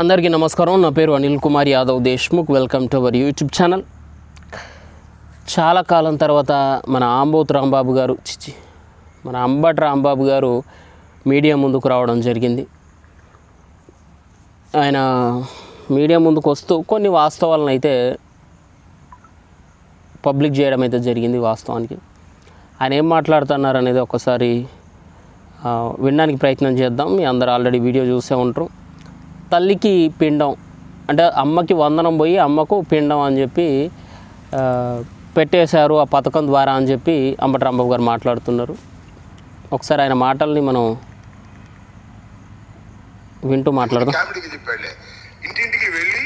అందరికీ నమస్కారం. నా పేరు Anil Kumar Yadav Deshmukh. Welcome to our YouTube channel చాలా కాలం తర్వాత మన ఆంబోత్ రాంబాబు గారు చిచి మన అంబటి రాంబాబు గారు మీడియా ముందుకు రావడం జరిగింది. ఆయన మీడియా ముందుకు వస్తూ కొన్ని వాస్తవాలను అయితే పబ్లిక్ చేయడం అయితే జరిగింది వాస్తవానికి. ఆయన ఏం మాట్లాడుతున్నారు అనేది ఒకసారి వినడానికి ప్రయత్నం చేద్దాం. మీ అందరు ఆల్రెడీ వీడియో చూసే ఉంటారు. తల్లికి పిండం. అంటే అమ్మకి వందనం పోయి అమ్మకు పిండం అని చెప్పి పెట్టేశారు ఆ పథకం ద్వారా అని చెప్పి అంబటి రాంబాబు గారు మాట్లాడుతున్నారు. ఒకసారి ఆయన మాటల్ని మనం వింటూ మాట్లాడదాం. కామెడీకి చెప్పాడులే. ఇంటింటికి వెళ్ళి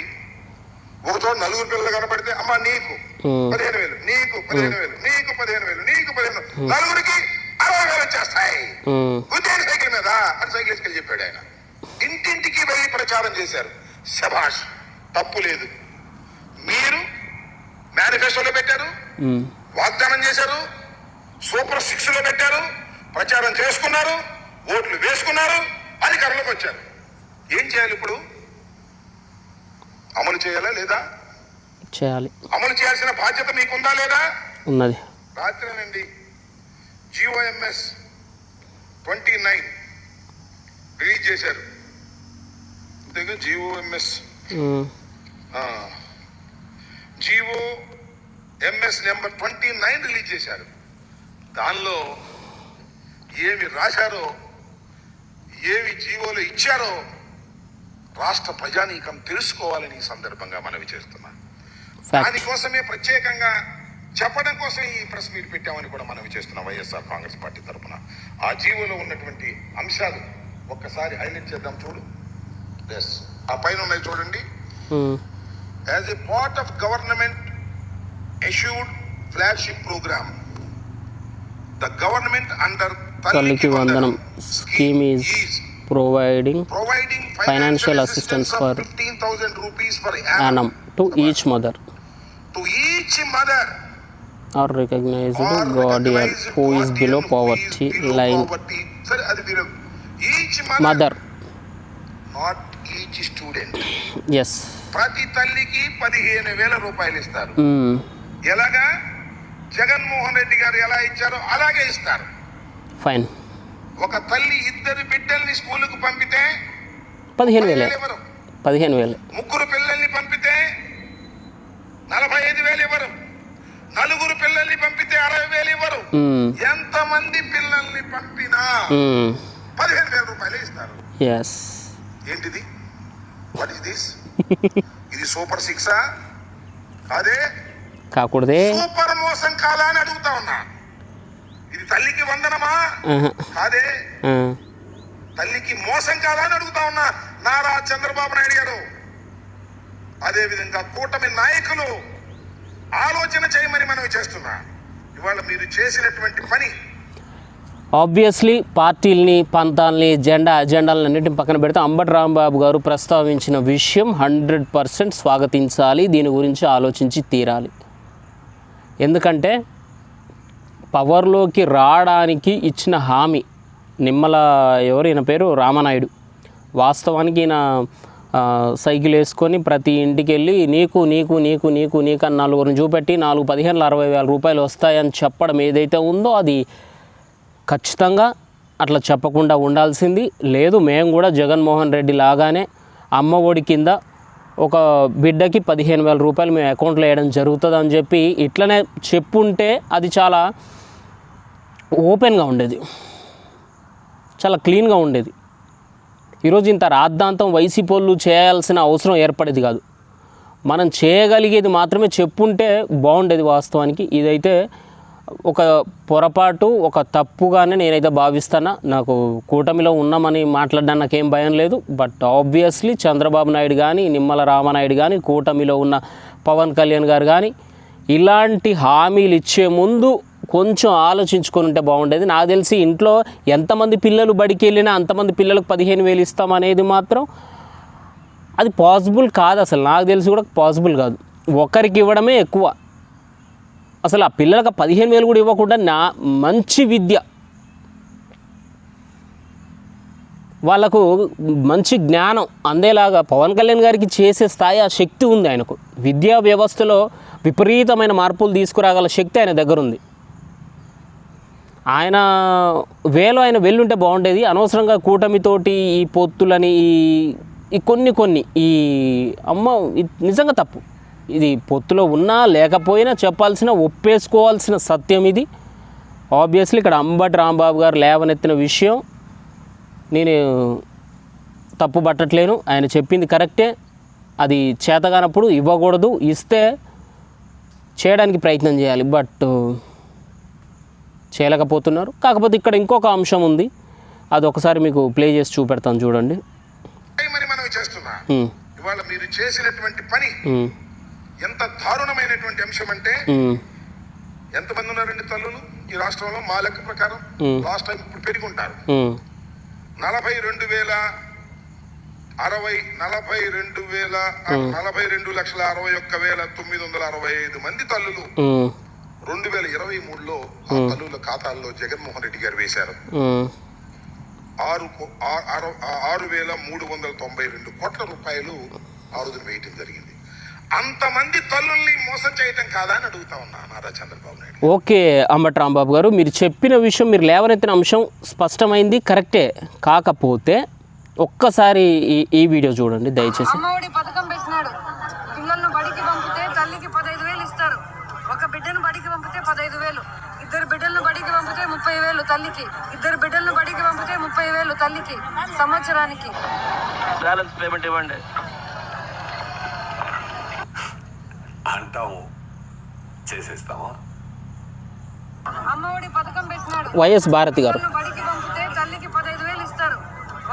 ఒక చోట నలుగురు పిల్లలు కనపడితే అమ్మ నీకు ఉమ్, పదిహేను వేలు నీకు పదిహేను వేలు నీకు పదిహేను వేలు నీకు పదిహేను వేలు. నలుగురికి అరవై వేలు వచ్చేస్తాయి. ఉమ్, ఉద్యోగ సైకిల్ మీద అని సైకిల్ వేసుకెళ్ళి చెప్పాడు ఆయన. వెళ్ళి ప్రచారం చేశారు. శభాష్ తప్పు లేదు. మీరు మేనిఫెస్టోలో పెట్టారు వాగ్దానం చేశారు సూపర్ సిక్స్లో పెట్టారు ప్రచారం చేసుకున్నారు ఓట్లు వేసుకున్నారు అధికారంలోకి వచ్చారు. ఏం చేయాలి ఇప్పుడు? అమలు చేయాలా లేదా? చేయాలి. అమలు చేయాల్సిన బాధ్యత మీకుందా లేదా? ఉన్నది. రాత్రినండి. జిఓఎంఎస్ ట్వంటీ నైన్ రిలీజ్ చేశారు. అంతేగా GOMS GO MS number twenty nine release చేశారు. దానిలో ఏమి రాశారో ఏమి జీవోలు ఇచ్చారో రాష్ట్ర ప్రజానీకం తెలుసుకోవాలని ఈ సందర్భంగా మనవి చేస్తున్నాను ఫ్యాక్ట్ దానికోసమే ప్రత్యేకంగా చెప్పడం కోసం ఈ ప్రెస్ మీట్ పెట్టామని కూడా మనవి చేస్తున్నాం వైఎస్ఆర్ కాంగ్రెస్ పార్టీ తరఫున ఆ జీవోలో ఉన్నటువంటి అంశాలు ఒక్కసారి హైలైట్ చేద్దాం చూడు. ఎస్ ఆ పైన ఉన్నాయి చూడండి as a part of government issued flagship program the government under Talliki Vandanam scheme is providing providing Financial assistance for 15000 rupees per annum to each mother to each mother or recognised or guardian who is below who poverty is below line mother not student. Yes ప్రతి తల్లికి పదిహేను వేల రూపాయలు ఇస్తారు. Hmm. ఎలాగా? జగన్మోహన్ రెడ్డి గారు ఎలా ఇచ్చారో అలాగే ఇస్తారు. ఫైన్ ఒక తల్లి ఇద్దరు బిడ్డల్ని స్కూలుకు పంపితే పదిహేను వేలే. పదిహేను వేలే. ముగ్గురు పిల్లల్ని పంపితే నలభై ఐదు వేలు ఇవ్వరు. నలుగురు పిల్లల్ని పంపితే అరవై వేలు ఇవ్వరు. Hmm. ఎంతమంది పిల్లల్ని పంపినా పదిహేను వేల రూపాయలు ఇస్తారు. ఏంటిది? వాట్ ఇస్ దిస్ ఇది సూపర్ సిక్సా అదే కాకూడదే. సూపర్ మోసం కాదా అని అడుగుతా ఉన్నా. ఇది తల్లికి వందనమా? ఆ. తల్లికి మోసం కాదా అని అడుగుతా ఉన్నా నారా చంద్రబాబు నాయుడు గారు. అదే విధంగా కూటమి నాయకులు ఆలోచన చేయమని మనం చేస్తున్నా. ఇవాళ మీరు చేసినటువంటి పని ఆబ్వియస్లీ పార్టీల్ని పంతాలని జెండా అజెండాలను అన్నింటిని పక్కన పెడితే అంబటి రాంబాబు గారు ప్రస్తావించిన విషయం హండ్రెడ్ పర్సెంట్ స్వాగతించాలి దీని గురించి ఆలోచించి తీరాలి. ఎందుకంటే పవర్లోకి రావడానికి ఇచ్చిన హామీ నిమ్మల ఎవరు ఈయన పేరు రామనాయుడు. వాస్తవానికి ఈయన సైకిల్ వేసుకొని ప్రతి ఇంటికి వెళ్ళి నీకు నీకు నీకు నీకు నీకు అని నలుగురిని చూపెట్టి నాలుగు పదిహేను అరవై వేల రూపాయలు వస్తాయని చెప్పడం ఏదైతే ఉందో అది ఖచ్చితంగా అట్లా చెప్పకుండా ఉండాల్సింది. లేదు మేము కూడా జగన్మోహన్ రెడ్డి లాగానే అమ్మ ఒడి కింద ఒక బిడ్డకి పదిహేను వేల రూపాయలు మేము అకౌంట్లో వేయడం జరుగుతుంది అని చెప్పి ఇట్లనే చెప్పుంటే అది చాలా ఓపెన్గా ఉండేది. చాలా క్లీన్గా ఉండేది. ఈరోజు ఇంత రాద్ధాంతం వైసీపోళ్ళు చేయాల్సిన అవసరం ఏర్పడేది కాదు. మనం చేయగలిగేది మాత్రమే చెప్పుంటే బాగుండేది వాస్తవానికి. ఇదైతే ఒక పొరపాటు ఒక తప్పుగానే నేనైతే భావిస్తానా నాకు కూటమిలో ఉన్నామని మాట్లాడడానికి నాకేం భయం లేదు. బట్ ఆబ్వియస్లీ చంద్రబాబు నాయుడు కానీ నిమ్మల రామనాయుడు కానీ కూటమిలో ఉన్న పవన్ కళ్యాణ్ గారు కానీ ఇలాంటి హామీలు ఇచ్చే ముందు కొంచెం ఆలోచించుకొని ఉంటే బాగుండేది. నాకు తెలిసి ఇంట్లో ఎంతమంది పిల్లలు బడికి వెళ్ళినా అంతమంది పిల్లలకు పదిహేను వేలు ఇస్తామనేది మాత్రం అది పాసిబుల్ కాదు అసలు. నాకు తెలిసి కూడా పాసిబుల్ కాదు. ఒకరికి ఇవ్వడమే ఎక్కువ. అసలు ఆ పిల్లలకు పదిహేను వేలు కూడా ఇవ్వకుండా నా మంచి విద్య. వాళ్ళకు మంచి జ్ఞానం అందేలాగా పవన్ కళ్యాణ్ గారికి చేసే స్థాయి ఆ శక్తి ఉంది ఆయనకు. విద్యా వ్యవస్థలో విపరీతమైన మార్పులు తీసుకురాగల శక్తి ఆయన దగ్గర ఉంది ఆయన వేలో ఆయన వెళ్ళుంటే బాగుండేది. అనవసరంగా కూటమితోటి ఈ పొత్తులని ఈ ఈ కొన్ని కొన్ని ఈ అమ్మ ఇది నిజంగా తప్పు. ఇది పొత్తులో ఉన్నా లేకపోయినా చెప్పాల్సిన ఒప్పేసుకోవాల్సిన సత్యం ఇది. ఆబ్వియస్లీ ఇక్కడ అంబటి రాంబాబు గారు లేవనెత్తిన విషయం నేను తప్పు పట్టట్లేను ఆయన చెప్పింది కరెక్టే. అది చేతగానప్పుడు ఇవ్వకూడదు. ఇస్తే చేయడానికి ప్రయత్నం చేయాలి. బట్ చేయలేకపోతున్నారు. కాకపోతే ఇక్కడ ఇంకొక అంశం ఉంది. అది ఒకసారి మీకు ప్లే చేసి చూపెడతాను చూడండి. చేయమని మనం చేస్తున్నా. ఇవాళ మీరు చేసినటువంటి పని ఎంత దారుణమైనటువంటి అంశం అంటే ఎంతమంది ఉన్నారండి తల్లులు ఈ రాష్ట్రంలో? మా లెక్క ప్రకారం. లాస్ట్ టైం ఇప్పుడు పెరిగి ఉంటారు ఉమ్, నలభై రెండు వేల అరవై నలభై రెండు వేల నలభై రెండు లక్షల అరవై ఒక్క వేల తొమ్మిది వందల అరవై ఐదు మంది తల్లులు రెండు వేల ఇరవై మూడులో ఆ తల్లుల ఖాతాల్లో జగన్మోహన్ రెడ్డి గారు వేశారు. ఆరు ఆరు వేల మూడు వందల తొంభై రెండు కోట్ల రూపాయలు ఆ రోజున వేయటం జరిగింది. అంతమంది తల్లుల్ని మోసం చేయటం కాదా అని అడుగుతా ఉన్నా నారా చంద్రబాబు నాయుడు ఓకే అంబటి రాంబాబు గారు మీరు చెప్పిన విషయం మీరు లేవనెత్తిన అంశం స్పష్టమైంది కరెక్టే. కాకపోతే ఒక్కసారి ఈ ఈ వీడియో చూడండి దయచేసి. అమ్మఒడి పథకం పెట్టినాడు. పిల్లలను బడికి పంపితే తల్లికి పదహైదు వేలు ఇస్తారు. ఒక బిడ్డను బడికి పంపితే పదహైదు వేలు. ఇద్దరు బిడ్డలను బడికి పంపితే ముప్పై వేలు తల్లికి. ఇద్దరు బిడ్డలను బడికి పంపితే ముప్పై వేలు తల్లికి. సంవత్సరానికి. బ్యాలెన్స్ పేమెంట్ ఇవ్వండి. అంటాము చేసేస్తామా అమ్మఒడి పథకం పెట్టినాడు. వైఎస్ భారతి గారు. బడికి పంపితే తల్లికి పదహైదు వేలు ఇస్తారు.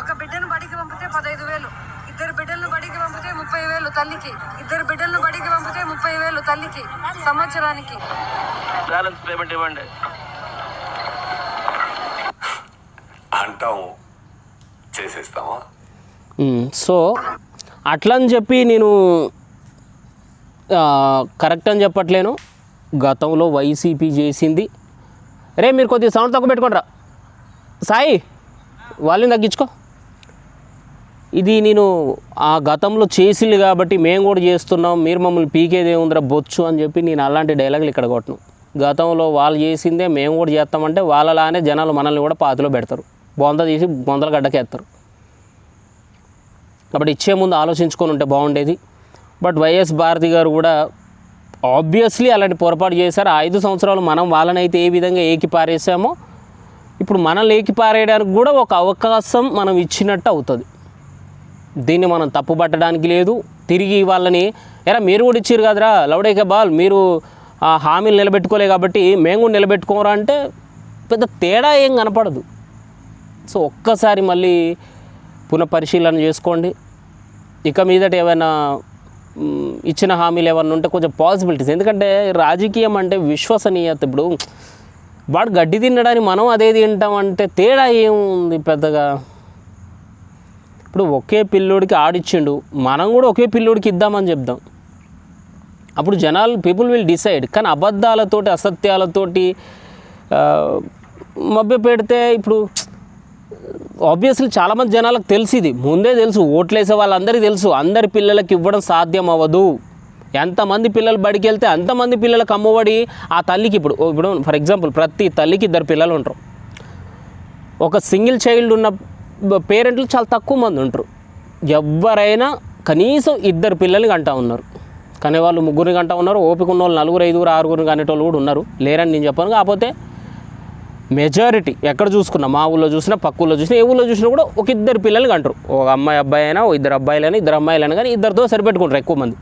ఒక బిడ్డను బడికి పంపితే పదహైదు వేలు. ఇద్దరు బిడ్డలను బడికి పంపితే ముప్పై వేలు తల్లికి. ఇద్దరు బిడ్డలను బడికి పంపితే ముప్పై వేలు తల్లికి. సంవత్సరానికి. బ్యాలెన్స్ పేమెంట్ ఇవ్వండి. అంటాము. చేసేస్తామా సో అట్లా అని చెప్పి నేను కరెక్ట్ అని చెప్పట్లేను. గతంలో వైసీపీ చేసింది. రే మీరు కొద్దిగా సౌండ్ తక్కువ పెట్టుకోండిరా. సాయి వాళ్ళని తగ్గించుకో. ఇది నేను ఆ గతంలో చేసింది కాబట్టి మేము కూడా చేస్తున్నాం. మీరు మమ్మల్ని పీకేది ఉందిరా బొచ్చు అని చెప్పి నేను అలాంటి డైలాగులు ఇక్కడ కొట్టను. గతంలో వాళ్ళు చేసిందే మేము కూడా చేస్తామంటే వాళ్ళలానే జనాలు మనల్ని కూడా పాతిలో పెడతారు. బొంద తీసి బొందల గడ్డకేస్తారు. కాబట్టి ఇచ్చే ముందు ఆలోచించుకొని ఉంటే బాగుండేది. బట్ వైఎస్ భారతి గారు కూడా ఆబ్వియస్లీ అలాంటి పొరపాటు చేశారు. ఆ ఐదు సంవత్సరాలు మనం వాళ్ళనైతే ఏ విధంగా ఏకి పారేసామో ఇప్పుడు మనల్ని ఏకి పారేయడానికి కూడా ఒక అవకాశం మనం ఇచ్చినట్టు అవుతుంది. దీన్ని మనం తప్పు పట్టడానికి లేదు. తిరిగి వాళ్ళని ఎరా మీరు కూడా ఇచ్చారు కదరా లౌడేకే బాల్ మీరు ఆ హామీలు నిలబెట్టుకోలే కాబట్టి మేము కూడా నిలబెట్టుకోరా అంటే పెద్ద తేడా ఏం కనపడదు. సో ఒక్కసారి మళ్ళీ పునఃపరిశీలన చేసుకోండి. ఇక మీదట ఏమైనా ఇచ్చిన హామీలు ఏమన్నా ఉంటే కొంచెం పాసిబిలిటీస్. ఎందుకంటే రాజకీయం అంటే విశ్వసనీయత ఇప్పుడు. వాడు గడ్డి తినడానికి మనం అదే తింటామంటే తేడా ఏముంది పెద్దగా? ఇప్పుడు ఒకే పిల్లోడికి ఆడిచ్చిండు. మనం కూడా ఒకే పిల్లోడికి ఇద్దామని చెప్దాం. అప్పుడు జనాలు పీపుల్ విల్ డిసైడ్ కానీ అబద్ధాలతోటి అసత్యాలతోటి మభ్య పెడితే ఇప్పుడు ఆబ్వియస్లీ చాలామంది జనాలకు తెలుసు ఇది. ముందే తెలుసు. ఓట్లేసే వాళ్ళందరికీ తెలుసు. అందరి పిల్లలకి ఇవ్వడం సాధ్యం అవ్వదు ఎంతమంది పిల్లలు బడికి వెళ్తే అంతమంది పిల్లలకు అమ్మఒడి ఆ తల్లికి ఇప్పుడు ఇప్పుడు ఫర్ ఎగ్జాంపుల్ ప్రతి తల్లికి ఇద్దరు పిల్లలు ఉంటారు. ఒక సింగిల్ చైల్డ్ ఉన్న పేరెంట్లు చాలా తక్కువ మంది ఉంటారు. ఎవరైనా కనీసం ఇద్దరు పిల్లల్ని కంటా ఉన్నారు. కానీ వాళ్ళు ముగ్గురిని కంటా ఉన్నారు. ఓపిక ఉన్న వాళ్ళు నలుగురు ఐదుగురు ఆరుగురు కానేటోళ్ళు కూడా ఉన్నారు. లేరని నేను చెప్పాను. కాకపోతే మెజారిటీ ఎక్కడ చూసుకున్నా మా ఊళ్ళో చూసినా పక్క ఊళ్ళో చూసినా ఏ ఊళ్ళో చూసినా కూడా ఒక ఇద్దరు పిల్లల్ని అంటారు ఒక అమ్మాయి అబ్బాయి అయినా ఓ ఇద్దరు అబ్బాయిలైనా ఇద్దరు అమ్మాయిలైనా కానీ ఇద్దరితో సరిపెట్టుకుంటారు ఎక్కువ మంది.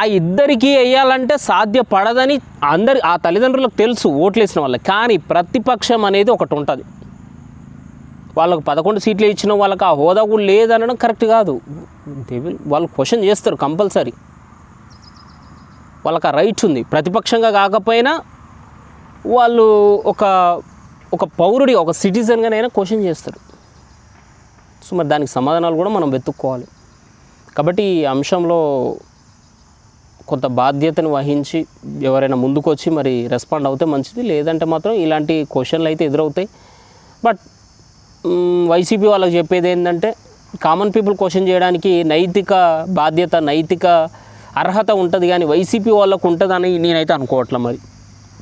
ఆ ఇద్దరికి వేయాలంటే సాధ్యపడదని అందరి ఆ తల్లిదండ్రులకు తెలుసు ఓట్లేసిన వాళ్ళకి. కానీ ప్రతిపక్షం అనేది ఒకటి ఉంటుంది. వాళ్ళకు పదకొండు సీట్లు ఇచ్చిన వాళ్ళకి ఆ హోదా కూడా లేదనడం కరెక్ట్ కాదు. వాళ్ళు క్వశ్చన్ చేస్తారు కంపల్సరీ. వాళ్ళకి ఆ రైట్స్ ఉంది. ప్రతిపక్షంగా కాకపోయినా వాళ్ళు ఒక ఒక పౌరుడి ఒక సిటిజన్గానైనా క్వశ్చన్ చేస్తారు. సో మరి దానికి సమాధానాలు కూడా మనం వెతుక్కోవాలి. కాబట్టి ఈ అంశంలో కొంత బాధ్యతను వహించి ఎవరైనా ముందుకొచ్చి మరి రెస్పాండ్ అవుతే మంచిది. లేదంటే మాత్రం ఇలాంటి క్వశ్చన్లు అయితే ఎదురవుతాయి. బట్ వైసీపీ వాళ్ళకి చెప్పేది ఏంటంటే కామన్ పీపుల్ క్వశ్చన్ చేయడానికి నైతిక బాధ్యత నైతిక అర్హత ఉంటుంది కానీ వైసీపీ వాళ్ళకు ఉంటుందని నేనైతే అనుకోవట్లే మరి.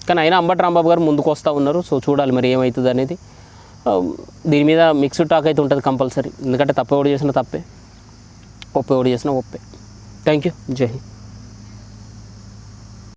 కానీ అయినా అంబటి రాంబాబు గారు ముందుకు వస్తూ ఉన్నారు. సో చూడాలి మరి ఏమవుతుంది అనేది. దీని మీద మిక్స్డ్ టాక్ అయితే ఉంటుంది కంపల్సరీ. ఎందుకంటే తప్పే ఓడి చేసినా తప్పే. ఒప్పే ఓడి చేసినా ఒప్పే. థ్యాంక్ యూ జై హింద్.